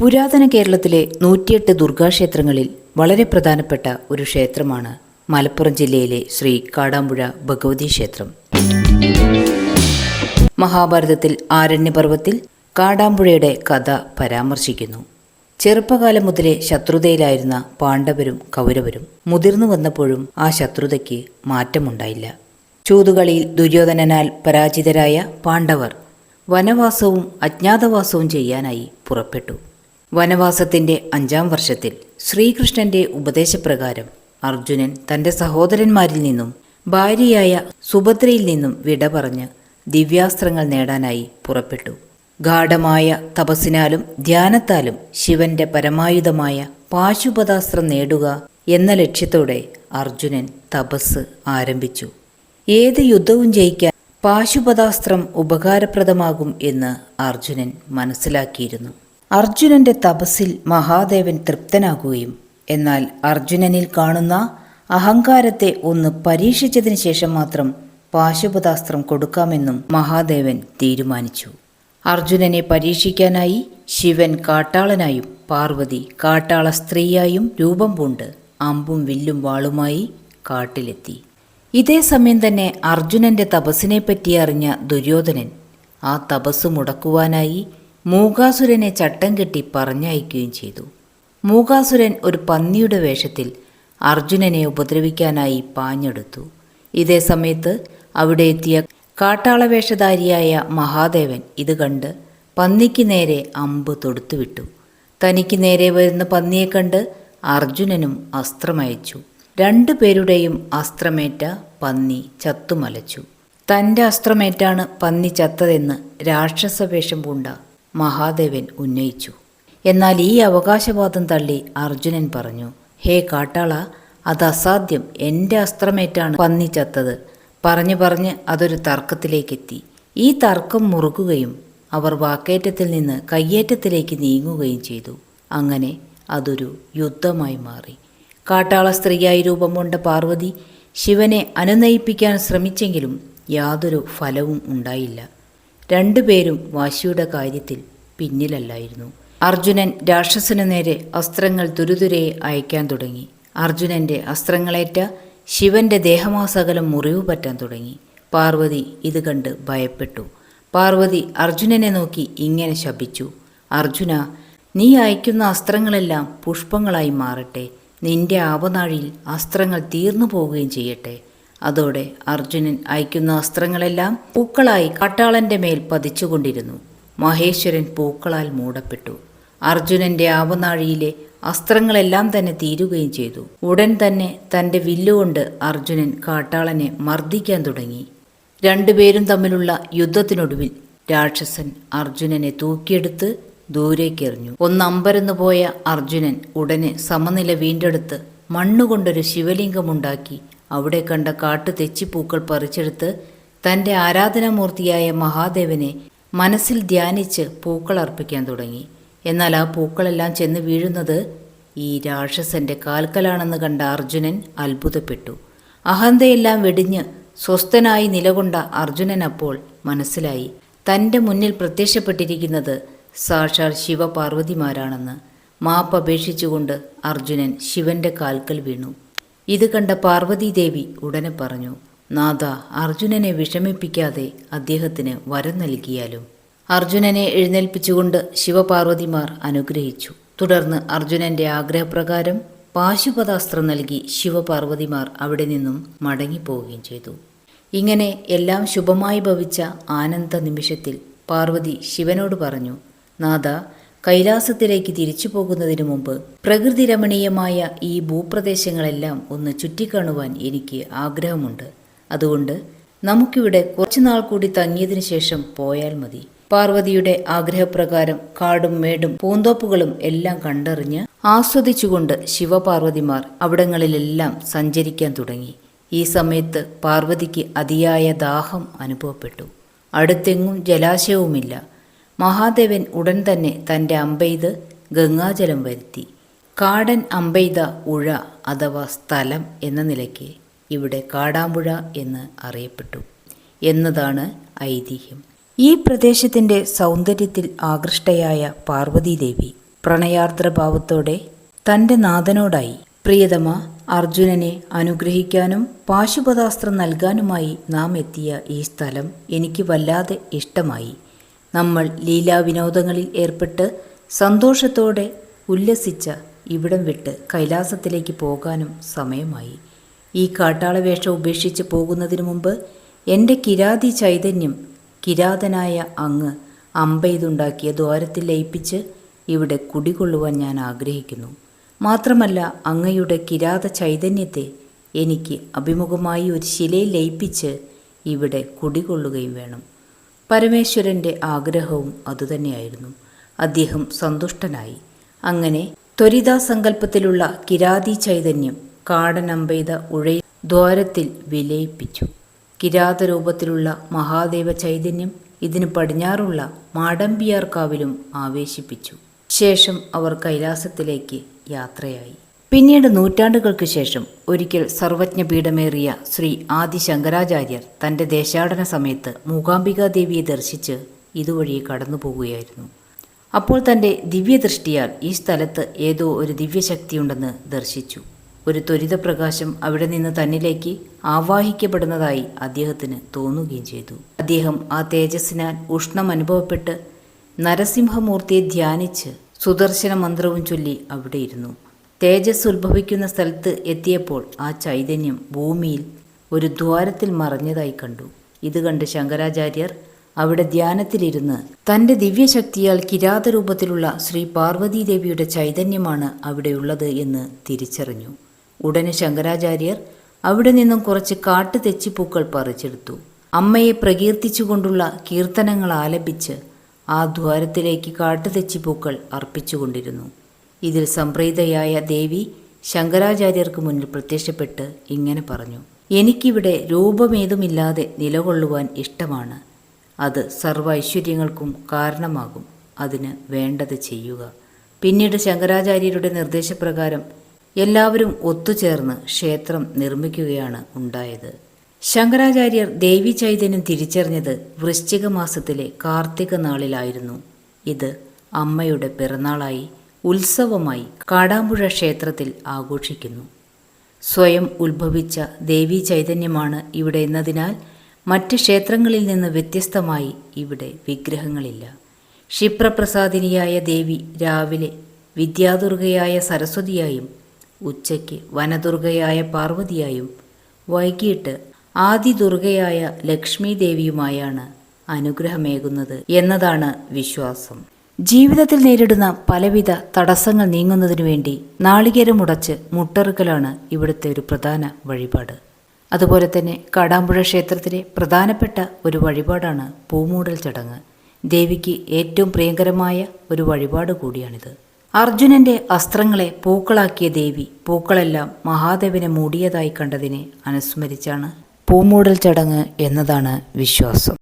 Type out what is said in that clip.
പുരാതന കേരളത്തിലെ നൂറ്റിയെട്ട് ദുർഗാക്ഷേത്രങ്ങളിൽ വളരെ പ്രധാനപ്പെട്ട ഒരു ക്ഷേത്രമാണ് മലപ്പുറം ജില്ലയിലെ ശ്രീ കാടാമ്പുഴ ഭഗവതി ക്ഷേത്രം. മഹാഭാരതത്തിൽ ആരണ്യപർവത്തിൽ കാടാമ്പുഴയുടെ കഥ പരാമർശിക്കുന്നു. ചെറുപ്പകാലം മുതലേ ശത്രുതയിലായിരുന്ന പാണ്ഡവരും കൗരവരും മുതിർന്നു വന്നപ്പോഴും ആ ശത്രുതയ്ക്ക് മാറ്റമുണ്ടായില്ല. ചൂതുകളിയിൽ ദുര്യോധനനാൽ പരാജിതരായ പാണ്ഡവർ വനവാസവും അജ്ഞാതവാസവും ചെയ്യാനായി പുറപ്പെട്ടു. വനവാസത്തിന്റെ അഞ്ചാം വർഷത്തിൽ ശ്രീകൃഷ്ണന്റെ ഉപദേശപ്രകാരം അർജുനൻ തന്റെ സഹോദരന്മാരിൽ നിന്നും ഭാര്യയായ സുഭദ്രയിൽ നിന്നും വിട പറഞ്ഞ് ദിവ്യാസ്ത്രങ്ങൾ നേടാനായി പുറപ്പെട്ടു. ഗാഠമായ തപസ്സിനാലും ധ്യാനത്താലും ശിവന്റെ പരമായുധമായ പാശുപതാസ്ത്രം നേടുക എന്ന ലക്ഷ്യത്തോടെ അർജുനൻ തപസ് ആരംഭിച്ചു. ഏത് യുദ്ധവും ജയിക്കാൻ പാശുപതാസ്ത്രം ഉപകാരപ്രദമാകും എന്ന് അർജുനൻ മനസ്സിലാക്കിയിരുന്നു. അർജുനന്റെ തപസ്സിൽ മഹാദേവൻ തൃപ്തനാകുകയും എന്നാൽ അർജുനനിൽ കാണുന്ന അഹങ്കാരത്തെ ഒന്ന് പരീക്ഷിച്ചതിന് ശേഷം മാത്രം പാശുപതാസ്ത്രം കൊടുക്കാമെന്നും മഹാദേവൻ തീരുമാനിച്ചു. അർജുനനെ പരീക്ഷിക്കാനായി ശിവൻ കാട്ടാളനായും പാർവതി കാട്ടാള സ്ത്രീയായും രൂപം പൂണ്ട് അമ്പും വില്ലും വാളുമായി കാട്ടിലെത്തി. ഇതേ സമയം തന്നെ അർജുനന്റെ തപസ്സിനെപ്പറ്റി അറിഞ്ഞ ദുര്യോധനൻ ആ തപസ് മുടക്കുവാനായി മൂകാസുരനെ ചട്ടം കെട്ടി പറഞ്ഞയക്കുകയും ചെയ്തു. മൂകാസുരൻ ഒരു പന്നിയുടെ വേഷത്തിൽ അർജുനനെ ഉപദ്രവിക്കാനായി പാഞ്ഞെടുത്തു. ഇതേ സമയത്ത് അവിടെ എത്തിയ കാട്ടാളവേഷധാരിയായ മഹാദേവൻ ഇത് കണ്ട് പന്നിക്ക് നേരെ അമ്പ് തൊടുത്തുവിട്ടു. തനിക്ക് നേരെ വരുന്ന പന്നിയെ കണ്ട് അർജുനനും അസ്ത്രമയച്ചു. രണ്ടു പേരുടെയും അസ്ത്രമേറ്റ പന്നി ചത്തുമലച്ചു. തന്റെ അസ്ത്രമേറ്റാണ് പന്നി ചത്തതെന്ന് രാക്ഷസവേഷം പൂണ്ട മഹാദേവൻ ഉന്നയിച്ചു. എന്നാൽ ഈ അവകാശവാദം തള്ളി അർജുനൻ പറഞ്ഞു ഹേ കാട്ടാള അത് അസാധ്യം. എന്റെ അസ്ത്രമേറ്റാണ് പന്നി ചത്തത് പറഞ്ഞു പറഞ്ഞ് അതൊരു തർക്കത്തിലേക്കെത്തി. ഈ തർക്കം മുറുക്കുകയും അവർ വാക്കേറ്റത്തിൽ നിന്ന് കയ്യേറ്റത്തിലേക്ക് നീങ്ങുകയും ചെയ്തു. അങ്ങനെ അതൊരു യുദ്ധമായി മാറി. കാട്ടാള സ്ത്രീയായി രൂപം കൊണ്ട പാർവതി ശിവനെ അനുനയിപ്പിക്കാൻ ശ്രമിച്ചെങ്കിലും യാതൊരു ഫലവും ഉണ്ടായില്ല. രണ്ടുപേരും വാശിയുടെ കാര്യത്തിൽ പിന്നിലല്ലായിരുന്നു. അർജുനൻ രാക്ഷസനു നേരെ അസ്ത്രങ്ങൾ തുരുതുരെ അയക്കാൻ തുടങ്ങി. അർജുനന്റെ അസ്ത്രങ്ങളേറ്റ ശിവന്റെ ദേഹമാസകലം മുറിവ് പറ്റാൻ തുടങ്ങി. പാർവതി ഇത് കണ്ട് ഭയപ്പെട്ടു. പാർവതി അർജുനനെ നോക്കി ഇങ്ങനെ ശപിച്ചു. അർജുന നീ അയക്കുന്ന അസ്ത്രങ്ങളെല്ലാം പുഷ്പങ്ങളായി മാറട്ടെ. നിന്റെ ആവനാഴിയിൽ അസ്ത്രങ്ങൾ തീർന്നു പോവുകയും ചെയ്യട്ടെ. അതോടെ അർജുനൻ അയക്കുന്ന അസ്ത്രങ്ങളെല്ലാം പൂക്കളായി കട്ടാളന്റെ മേൽ പതിച്ചുകൊണ്ടിരുന്നു. മഹേശ്വരൻ പൂക്കളാൽ മൂടപ്പെട്ടു. അർജുനന്റെ ആവനാഴിയിലെ അസ്ത്രങ്ങളെല്ലാം തന്നെ തീരുകയും ചെയ്തു. ഉടൻ തന്നെ തന്റെ വില്ലുകൊണ്ട് അർജുനൻ കാട്ടാളനെ മർദ്ദിക്കാൻ തുടങ്ങി. രണ്ടുപേരും തമ്മിലുള്ള യുദ്ധത്തിനൊടുവിൽ രാക്ഷസൻ അർജുനനെ തൂക്കിയെടുത്ത് ദൂരേക്കെറിഞ്ഞു. ഒന്നമ്പരന്നു പോയ അർജുനൻ ഉടനെ സമനില വീണ്ടെടുത്ത് മണ്ണുകൊണ്ടൊരു ശിവലിംഗമുണ്ടാക്കി അവിടെ കണ്ട കാട്ടു തെച്ചിപ്പൂക്കൾ പറിച്ചെടുത്ത് തന്റെ ആരാധനാമൂർത്തിയായ മഹാദേവനെ മനസ്സിൽ ധ്യാനിച്ച് പൂക്കൾ അർപ്പിക്കാൻ തുടങ്ങി. എന്നാൽ ആ പൂക്കളെല്ലാം ചെന്ന് വീഴുന്നത് ഈ രാക്ഷസന്റെ കാൽക്കലാണെന്ന് കണ്ട അർജുനൻ അത്ഭുതപ്പെട്ടു. അഹന്തയെല്ലാം വെടിഞ്ഞ് സ്വസ്ഥനായി നിലകൊണ്ട അർജുനൻ അപ്പോൾ മനസ്സിലായി. തന്റെ മുന്നിൽ പ്രത്യക്ഷപ്പെട്ടിരിക്കുന്നത് സാക്ഷാൽ ശിവപാർവതിമാരാണെന്ന്. മാപ്പപേക്ഷിച്ചുകൊണ്ട് അർജുനൻ ശിവന്റെ കാൽക്കൽ വീണു. ഇത് കണ്ട പാർവതീദേവി ഉടനെ പറഞ്ഞു നാഥ അർജുനനെ വിഷമിപ്പിക്കാതെ അദ്ദേഹത്തിന് വരം നൽകിയാലും? അർജുനനെ എഴുന്നേൽപ്പിച്ചുകൊണ്ട് ശിവപാർവതിമാർ അനുഗ്രഹിച്ചു. തുടർന്ന് അർജുനന്റെ ആഗ്രഹപ്രകാരം പാശുപതാസ്ത്രം നൽകി ശിവപാർവതിമാർ അവിടെ നിന്നും മടങ്ങിപ്പോവുകയും ചെയ്തു. ഇങ്ങനെ എല്ലാം ശുഭമായി ഭവിച്ച ആനന്ദ നിമിഷത്തിൽ പാർവതി ശിവനോട് പറഞ്ഞു നാഥ കൈലാസത്തിലേക്ക് തിരിച്ചു പോകുന്നതിനു മുമ്പ് പ്രകൃതി രമണീയമായ ഈ ഭൂപ്രദേശങ്ങളെല്ലാം ഒന്ന് ചുറ്റിക്കാണുവാൻ എനിക്ക് ആഗ്രഹമുണ്ട്. അതുകൊണ്ട് നമുക്കിവിടെ കുറച്ചുനാൾ കൂടി തങ്ങിയതിനു ശേഷം പോയാൽ മതി. പാർവതിയുടെ ആഗ്രഹപ്രകാരം കാടും മേടും പൂന്തോപ്പുകളും എല്ലാം കണ്ടറിഞ്ഞ് ആസ്വദിച്ചുകൊണ്ട് ശിവപാർവതിമാർ അവിടങ്ങളിലെല്ലാം സഞ്ചരിക്കാൻ തുടങ്ങി. ഈ സമയത്ത് പാർവതിക്ക് അതിയായ ദാഹം അനുഭവപ്പെട്ടു. അടുത്തെങ്ങും ജലാശയവുമില്ല. മഹാദേവൻ ഉടൻ തന്നെ തന്റെ അമ്പെയ്ത് ഗംഗാജലം വരുത്തി. കാടൻ അമ്പെയ്ത ഉഴ അഥവാ സ്ഥലം എന്ന നിലയ്ക്ക് ഇവിടെ കാടാമ്പുഴ എന്ന് അറിയപ്പെട്ടു എന്നതാണ് ഐതിഹ്യം. ഈ പ്രദേശത്തിന്റെ സൗന്ദര്യത്തിൽ ആകൃഷ്ടയായ പാർവതീദേവി പ്രണയാർദ്രഭാവത്തോടെ തന്റെ നാഥനോടായി പ്രിയതമ അർജുനനെ അനുഗ്രഹിക്കാനും പാശുപതാസ്ത്രം നൽകാനുമായി നാം എത്തിയ ഈ സ്ഥലം എനിക്ക് വല്ലാതെ ഇഷ്ടമായി. നമ്മൾ ലീലാവിനോദങ്ങളിൽ ഏർപ്പെട്ട് സന്തോഷത്തോടെ ഉല്ലസിച്ച ഇവിടം വിട്ട് കൈലാസത്തിലേക്ക് പോകാനും സമയമായി. ഈ കാട്ടാളവേഷം ഉപേക്ഷിച്ച് പോകുന്നതിനു മുമ്പ് എന്റെ കിരാതി ചൈതന്യം കിരാതനായ അങ്ങ് അമ്പെയ്തുണ്ടാക്കിയ ദ്വാരത്തിൽ ലയിപ്പിച്ച് ഇവിടെ കുടികൊള്ളുവാൻ ഞാൻ ആഗ്രഹിക്കുന്നു. മാത്രമല്ല അങ്ങയുടെ കിരാത ചൈതന്യത്തെ എനിക്ക് അഭിമുഖമായി ഒരു ശിലയിൽ ലയിപ്പിച്ച് ഇവിടെ കുടികൊള്ളുകയും വേണം. പരമേശ്വരന്റെ ആഗ്രഹവും അതുതന്നെയായിരുന്നു. അദ്ദേഹം സന്തുഷ്ടനായി. അങ്ങനെ ത്വരിതാസങ്കല്പത്തിലുള്ള കിരാതി ചൈതന്യം കാടനമ്പെയ്ത ഉഴയ ദ്വാരത്തിൽ വിലയിപ്പിച്ചു. കിരാതരൂപത്തിലുള്ള മഹാദേവ ചൈതന്യം ഇതിന് പടിഞ്ഞാറുള്ള മാടമ്പിയാർക്കാവിലും ആവേശിപ്പിച്ചു. ശേഷം അവർ കൈലാസത്തിലേക്ക് യാത്രയായി. പിന്നീട് നൂറ്റാണ്ടുകൾക്ക് ശേഷം ഒരിക്കൽ സർവജ്ഞ സർവജ്ഞപീഠമേറിയ ശ്രീ ആദി ശങ്കരാചാര്യർ തന്റെ ദേശാടന സമയത്ത് മൂകാംബികാദേവിയെ ദർശിച്ച് ഇതുവഴി കടന്നു പോകുകയായിരുന്നു അപ്പോൾ തന്റെ ദിവ്യദൃഷ്ടിയാൽ ഈ സ്ഥലത്ത് ഏതോ ഒരു ദിവ്യശക്തിയുണ്ടെന്ന് ദർശിച്ചു. ഒരു ത്വരിതപ്രകാശം അവിടെ നിന്ന് തന്നിലേക്ക് ആവാഹിക്കപ്പെടുന്നതായി അദ്ദേഹത്തിന് തോന്നുകയും ചെയ്തു. അദ്ദേഹം ആ തേജസ്സിനാൽ ഉഷ്ണം അനുഭവപ്പെട്ട് നരസിംഹമൂർത്തിയെ ധ്യാനിച്ച് സുദർശന മന്ത്രവും ചൊല്ലി അവിടെ ഇരുന്നു. തേജസ് ഉത്ഭവിക്കുന്ന സ്ഥലത്ത് എത്തിയപ്പോൾ ആ ചൈതന്യം ഭൂമിയിൽ ഒരു ദ്വാരത്തിൽ മറഞ്ഞതായി കണ്ടു. ഇത് കണ്ട് ശങ്കരാചാര്യർ അവിടെ ധ്യാനത്തിലിരുന്ന് തന്റെ ദിവ്യശക്തിയാൽ കിരാതരൂപത്തിലുള്ള ശ്രീ പാർവതീദേവിയുടെ ചൈതന്യമാണ് അവിടെയുള്ളത് എന്ന് തിരിച്ചറിഞ്ഞു. ഉടനെ ശങ്കരാചാര്യർ അവിടെ നിന്നും കുറച്ച് കാട്ടു തെച്ചിപ്പൂക്കൾ പറിച്ചെടുത്തു. അമ്മയെ പ്രകീർത്തിച്ചുകൊണ്ടുള്ള കീർത്തനങ്ങൾ ആലപിച്ച് ആ ദ്വാരത്തിലേക്ക് കാട്ടുതെച്ചിപ്പൂക്കൾ അർപ്പിച്ചുകൊണ്ടിരുന്നു. ഇതിൽ സംപ്രീതയായ ദേവി ശങ്കരാചാര്യർക്ക് മുന്നിൽ പ്രത്യക്ഷപ്പെട്ട് ഇങ്ങനെ പറഞ്ഞു എനിക്കിവിടെ രൂപമേതുമില്ലാതെ നിലകൊള്ളുവാൻ ഇഷ്ടമാണ്. അത് സർവ ഐശ്വര്യങ്ങൾക്കും കാരണമാകും. അതിന് വേണ്ടത് ചെയ്യുക. പിന്നീട് ശങ്കരാചാര്യരുടെ നിർദ്ദേശപ്രകാരം എല്ലാവരും ഒത്തുചേർന്ന് ക്ഷേത്രം നിർമ്മിക്കുകയാണ് ഉണ്ടായത്. ശങ്കരാചാര്യർ ദേവി ചൈതന്യം തിരിച്ചറിഞ്ഞത് വൃശ്ചിക മാസത്തിലെ കാർത്തിക നാളിലായിരുന്നു. ഇത് അമ്മയുടെ പിറന്നാളായി ഉത്സവമായി കാടാമ്പുഴ ക്ഷേത്രത്തിൽ ആഘോഷിക്കുന്നു. സ്വയം ഉത്ഭവിച്ച ദേവീ ചൈതന്യമാണ് ഇവിടെ എന്നതിനാൽ മറ്റ് ക്ഷേത്രങ്ങളിൽ നിന്ന് വ്യത്യസ്തമായി ഇവിടെ വിഗ്രഹങ്ങളില്ല. ക്ഷിപ്രപ്രസാദിനിയായ ദേവി രാവിലെ വിദ്യാദുർഗയായ സരസ്വതിയായും ഉച്ചയ്ക്ക് വനദുർഗയായ പാർവതിയായും വൈകിട്ട് ആദിദുർഗയായ ലക്ഷ്മി ദേവിയുമായാണ് അനുഗ്രഹമേകുന്നത് എന്നതാണ് വിശ്വാസം. ജീവിതത്തിൽ നേരിടുന്ന പലവിധ തടസ്സങ്ങൾ നീങ്ങുന്നതിനു വേണ്ടി നാളികേരമുടച്ച് മുട്ടറുക്കലാണ് ഇവിടുത്തെ ഒരു പ്രധാന വഴിപാട്. അതുപോലെ തന്നെ കാടാമ്പുഴ ക്ഷേത്രത്തിലെ പ്രധാനപ്പെട്ട ഒരു വഴിപാടാണ് പൂമൂടൽ ചടങ്ങ്. ദേവിക്ക് ഏറ്റവും പ്രിയങ്കരമായ ഒരു വഴിപാട് കൂടിയാണിത്. അർജുനന്റെ അസ്ത്രങ്ങളെ പൂക്കളാക്കിയ ദേവി പൂക്കളെല്ലാം മഹാദേവനെ മൂടിയതായി കണ്ടതിനെ അനുസ്മരിച്ചാണ് പൂമൂടൽ ചടങ്ങ് എന്നതാണ് വിശ്വാസം.